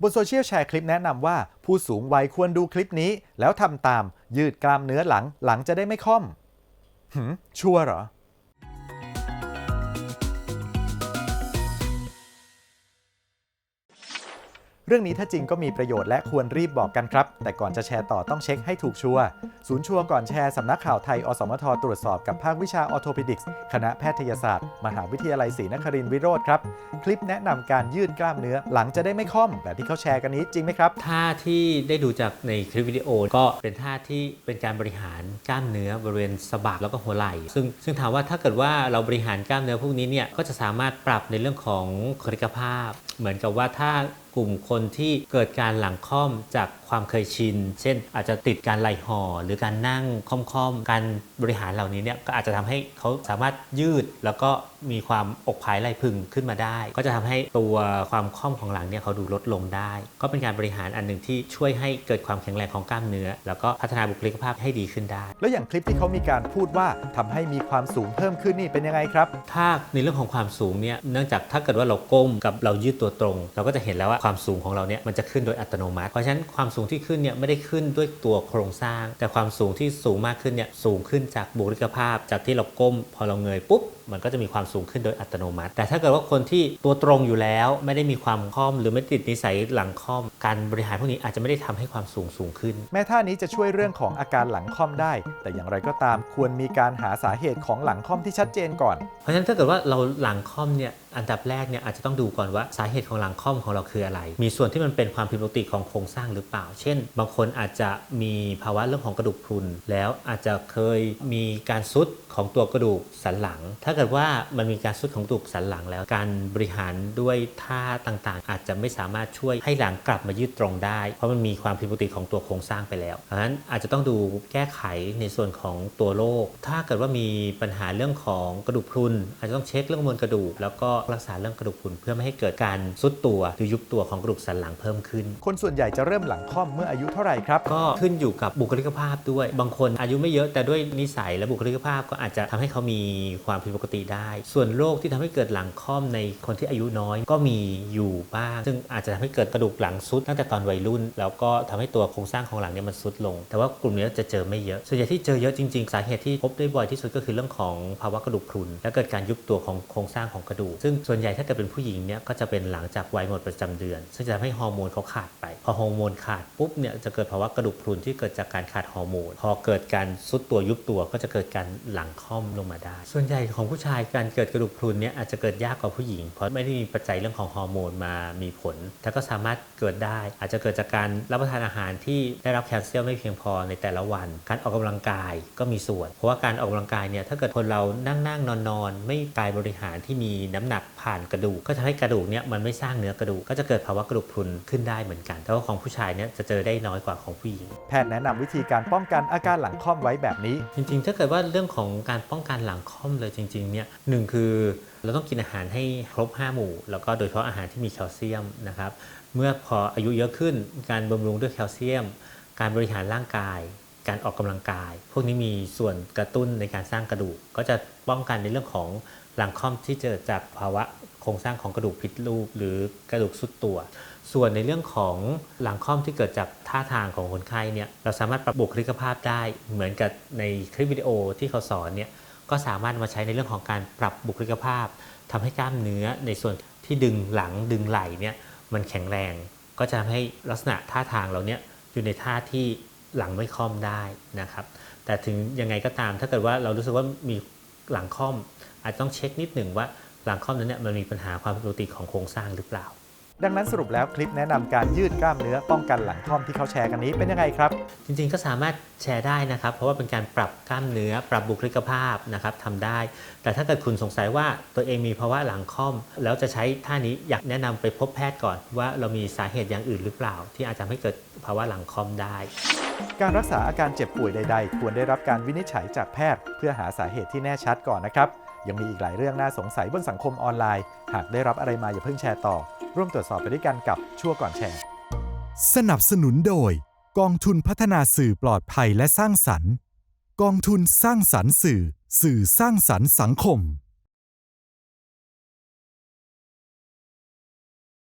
บนโซเชียลแชร์คลิปแนะนำว่า ผู้สูงวัยควรดูคลิปนี้ แล้วทำตามยืดกล้ามเนื้อหลังหลังจะได้ไม่ค่อมหืมชัวร์เหรอ เรื่องนี้ถ้าจริงก็มีประโยชน์และควรรีบบอกกันครับ แต่ก่อนจะแชร์ต่อต้องเช็คให้ถูกชัวร์ศูนย์ชัวร์ก่อนแชร์สำนักข่าวไทย อสมทตรวจสอบกับภาควิชาออโทปิดิกส์คณะแพทยศาสตร์ มหาวิทยาลัยศรีนครินทร์วิโรธครับ คลิปแนะนำการยืดกล้ามเนื้อหลังจะได้ไม่ค่อม แบบที่เขาแชร์กันนี้จริงไหมครับท่าที่ได้ดูจากในคลิปวิดีโอก็เป็นท่าที่เป็นการบริหารกล้ามเนื้อบริเวณสะบักแล้วก็หัวไหล่ ซึ่งซึ่งถามว่าถ้าเกิดว่าเราบริหารกล้ามเนื้อพวกนี้เนี่ยก็จะสามารถปรับในเรื่องของคลิกภาพ เหมือนกับว่าถ้ากลุ่มคนที่เกิดการหลังค่อมจากความเคยชิน เช่น อาจจะติดการไหลห่อหรือการนั่งค่อมๆ การบริหารเหล่านี้เนี่ยก็อาจจะทำให้เขาสามารถยืดแล้วก็มีความอกผายไหล่พึงขึ้นมาได้ ก็จะทำให้ตัวความค่อมของหลังเนี่ยเขาดูลดลงได้ ก็เป็นการบริหารอันหนึ่งที่ช่วยให้เกิดความแข็งแรงของกล้ามเนื้อ แล้วก็พัฒนาบุคลิกภาพให้ดีขึ้นได้ แล้วอย่างคลิปที่เขามีการพูดว่าทำให้มีความสูงเพิ่มขึ้นนี่เป็นยังไงครับ ถ้าในเรื่องของความสูงเนี่ยเนื่องจากถ้าเกิดว่าเราก้มกับเรายืดตัวตรง เราก็จะเห็นแล้วว่าความสูงของเราเนี่ยมันจะขึ้นโดยอัตโนมัติ เพราะฉะนั้นความสูงที่ขึ้นเนี่ยไม่ได้ขึ้นด้วยตัวโครงสร้าง แต่ความสูงที่สูงมากขึ้นเนี่ยสูงขึ้นจากบุคลิกภาพ จากที่เราก้มพอเราเงยปุ๊บ มันก็จะมีความสูงขึ้นโดยอัตโนมัติ แต่ถ้าเกิดว่าคนที่ตัวตรงอยู่แล้วไม่ได้มีความค่อม หรือไม่ติดนิสัยหลังค่อม การบริหารพวกนี้อาจจะไม่ได้ทำให้ความสูงสูงขึ้น แม้ท่านี้จะช่วยเรื่องของอาการหลังค่อมได้ แต่อย่างไรก็ตามควรมีการหาสาเหตุของหลังค่อมที่ชัดเจนก่อน เพราะฉะนั้นถ้าเกิดว่าเราหลังค่อมเนี่ยอันดับแรกเนี่ยอาจจะต้องดูก่อนว่าสาเหตุของหลังค่อมของเราคืออะไร มีส่วนที่มันเป็นความผิดปกติของโครงสร้างหรือเปล่า เช่น บางคนอาจจะมีภาวะเรื่องของกระดูกพรุน แล้วอาจจะเคยมีการซุดของตัวกระดูกสันหลัง ถ้าเกิดว่ามันมีการซุดของกระดูกสันหลังแล้ว การบริหารด้วยท่าต่างๆ อาจจะไม่สามารถช่วยให้หลังกลับมายืดตรงได้ เพราะมันมีความผิดปกติของตัวโครงสร้างไปแล้วเพราะฉะนั้นอาจจะต้องดูแก้ไขในส่วนของตัวโรค ถ้าเกิดว่ามีปัญหาเรื่องของกระดูกพรุน อาจจะต้องเช็คเรื่องมวลกระดูก แล้วก็รักษาเรื่องกระดูกพรุนเพื่อไม่ให้เกิดการซุดตัวหรือยุบตัวของกระดูกสันหลังเพิ่มขึ้น คนส่วนใหญ่จะเริ่มหลังค่อมเมื่ออายุเท่าไหร่ครับก็ขึ้นอยู่กับบุคลิกภาพด้วย บางคนอายุไม่เยอะแต่ด้วยนิสัยและบุคลิกภาพก็อาจจะทำให้เขามีความผิดปกติได้ ส่วนโรคที่ทำให้เกิดหลังค่อมในคนที่อายุน้อยก็มีอยู่บ้าง ซึ่งอาจจะทำให้เกิดกระดูกหลังซุดตั้งแต่ตอนวัยรุ่น แล้วก็ทำให้ตัวโครงสร้างของหลังเนี่ยมันซุดลง แต่ว่ากลุ่มนี้จะเจอไม่เยอะ ส่วนใหญ่ที่เจอเยอะจริงๆ สาเหตุที่พบได้บ่อยที่สุดก็คือเรื่องของภาวะกระดูกพรุน และเกิดการยุบตัวของโครงสร้างของกระดูก ซึ่งส่วนใหญ่ถ้าเกิดเป็นผู้หญิงเนี่ยก็จะเป็นหลังจากวัยหมดประจำเดือน ซึ่งจะทำให้ฮอร์โมนเขาขาดไป พอฮอร์โมนขาดปุ๊บเนี่ยจะเกิดภาวะกระดูกพรุนที่เกิดจากการขาดฮอร์โมน พอเกิดการซุดตัวยุบตัวก็จะเกิดการหลังค่อมลงมาได้ ส่วนใหญ่ของผู้ชายการเกิดกระดูกพรุนเนี่ยอาจจะเกิดยากกว่าผู้หญิง เพราะไม่ได้มีปัจจัยเรื่องของฮอร์โมนมามีผล แต่ก็สามารถเกิดได้ อาจจะเกิดจากการรับประทานอาหารที่ได้รับแคลเซียมไม่เพียงพอในแต่ละวัน การออกกำลังกายก็มีส่วน เพราะว่าการออกกำลังกายเนี่ยถ้าเกิดคนเรานั่งนั่งนอนนอนๆไม่กายบริหารที่มีน้ำหนักผ่านกระดูก ก็ทำให้กระดูกเนี่ยมันไม่สร้างเนื้อกระดูกก็จะเกิดภาวะกระดูกพรุนขึ้นได้เหมือนกันแต่ว่าของผู้ชายเนี่ยจะเจอได้น้อยกว่าของผู้หญิง แพทย์แนะนำวิธีการป้องกันอาการหลังค่อมไว้แบบนี้ จริง ๆ ถ้าเกิดว่าเรื่องของการป้องกันหลังค่อมเลยจริงๆเนี่ยหนึ่งคือเราต้องกินอาหารให้ครบ 5 หมู่ แล้วก็โดยเฉพาะอาหารที่มีแคลเซียมนะครับ เมื่อพออายุเยอะขึ้นการบำรุงด้วยแคลเซียม การบริหารร่างกาย การออกกำลังกาย พวกนี้มีส่วนกระตุ้นในการสร้างกระดูก ก็จะป้องกันในเรื่องของหลังค่อมที่เกิดจากภาวะโครงสร้างของกระดูกผิดรูป หรือกระดูกสุดตัว ส่วนในเรื่องของหลังค่อมที่เกิดจากท่าทางของคนไข้เนี่ยเราสามารถปรับบุคลิกภาพได้เหมือนกับในคลิปวิดีโอที่เขาสอนเนี่ย ก็สามารถมาใช้ในเรื่องของการปรับบุคลิกภาพทำให้กล้ามเนื้อในส่วนที่ดึงหลังดึงไหล่เนี่ยมันแข็งแรง ก็จะทำให้ลักษณะท่าทางเราเนี่ยอยู่ในท่าที่หลังไม่ค่อมได้นะครับ แต่ถึงยังไงก็ตามถ้าเกิดว่าเรารู้สึกว่ามีหลังค่อม อาจต้องเช็คนิดหนึ่งว่าหลังค่อมนั้นเนี่ยมันมีปัญหาความผิดปกติของโครงสร้างหรือเปล่า ดังนั้นสรุปแล้วคลิปแนะนำการยืดกล้ามเนื้อป้องกันหลังค่อมที่เขาแชร์กันนี้เป็นยังไงครับ จริงๆก็สามารถแชร์ได้นะครับ เพราะว่าเป็นการปรับกล้ามเนื้อ ปรับบุคลิกภาพนะครับทำได้ แต่ถ้าเกิดคุณสงสัยว่าตัวเองมีภาวะหลังค่อม แล้วจะใช้ท่านี้อยากแนะนำไปพบแพทย์ก่อน ว่าเรามีสาเหตุอย่างอื่นหรือเปล่า ที่อาจจะทำให้เกิดภาวะหลังค่อมได้ การรักษาอาการเจ็บป่วยใด ๆ ควรได้รับการวินิจฉัยจากแพทย์ เพื่อหาสาเหตุที่แน่ชัดก่อนนะครับ ยังมีอีกหลายเรื่องน่าสงสัยบนสังคมออนไลน์ หากได้รับอะไรมาอย่าเพิ่งแชร์ต่อ ร่วมตรวจสอบไปด้วยกันกับชั่วก่อนแชร์ สนับสนุนโดย กองทุนพัฒนาสื่อปลอดภัยและสร้างสรรค์ กองทุนสร้างสรรค์สื่อ สื่อสร้างสรรค์สังคม